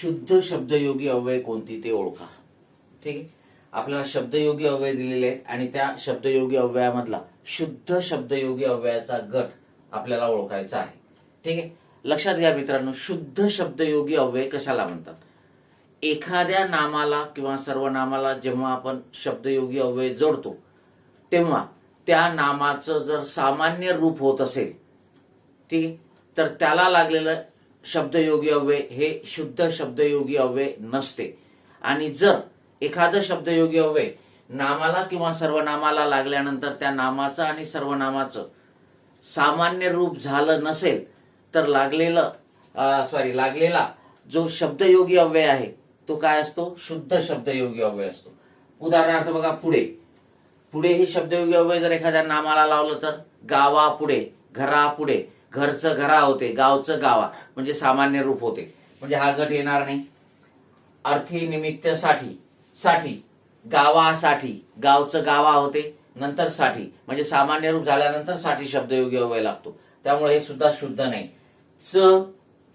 शुद्ध शब्दयोगी अव्यय कोणती ते ओळखा. ठीक आहे? आपल्याला शब्दयोगी अव्यय दिलेले आहेत आणि त्या शब्दयोगी अव्ययामधला शुद्ध शब्दयोगी अव्ययाचा गट आपल्याला ओळखायचा आहे. ठीक आहे? लक्षात घ्या मित्रांनो शुद्ध शब्दयोगी अव्यय कशाला म्हणतात? एखाद्या नामाला किंवा सर्वनामाला जेव्हा आपण शब्दयोगी अव्यय जोडतो तेव्हा त्या नामाचं जर सामान्य रूप होत असेल ठीक आहे? तर त्याला लागलेलं शब्दयोगी अव्यय हे शुद्ध शब्दयोगी अव्यय नसते. आणि जर एखादं शब्दयोगी अव्यय नामाला किंवा सर्वनामाला लागल्यानंतर त्या नामाचं आणि सर्वनामाचं सामान्य रूप झालं नसेल तर लागलेलं सॉरी लागलेला जो शब्दयोगी अव्यय आहे तो काय असतो? शुद्ध शब्दयोगी अव्यय असतो. उदाहरणार्थ बघा पुढे. पुढे हे शब्दयोगी अव्यय जर एखाद्या नामाला लावलं तर गावा पुढे घरा पुढे घरचं घरा होते गावचं गावा म्हणजे सामान्य रूप होते. म्हणजे हा गट येणार नाही. अर्थी निमित्त साठी साठी गावासाठी गावचं गावा होते नंतर साठी. म्हणजे सामान्य रूप झाल्यानंतरसाठी शब्द योग्य व्हायला लागतो. त्यामुळे हे सुद्धा शुद्ध नाही. च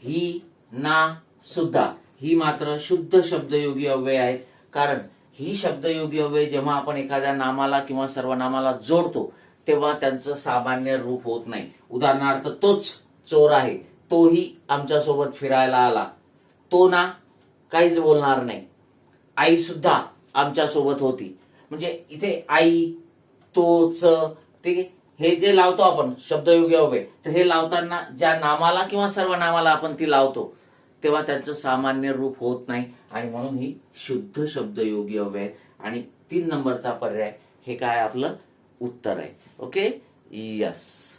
ही ना सुद्धा. ही मात्र शुद्ध शब्दयोगी अव्यय आहेत. कारण ही शब्दयोगी अव्यय जेव्हा आपण एखाद्या नामाला किंवा सर्वनामाला जोडतो तेव्हा त्यांचं सामान्य रूप होत नाही. उदाहरणार्थ तोच चोर आहे. तोही आमच्यासोबत फिरायला आला. तो ना काहीच बोलणार नाही. आई सुद्धा आमच्यासोबत होती. म्हणजे इथे आई तोच ठीक आहे? हे जे लावतो आपण शब्दयोगी अव्यय तर हे लावताना ज्या नामाला किंवा सर्व नामाला आपण ती लावतो तेव्हा त्यांचं सामान्य रूप होत नाही. आणि म्हणून ही शुद्ध शब्दयोगी हवे आहेत. आणि तीन नंबरचा पर्याय हे काय आपलं? okay yes.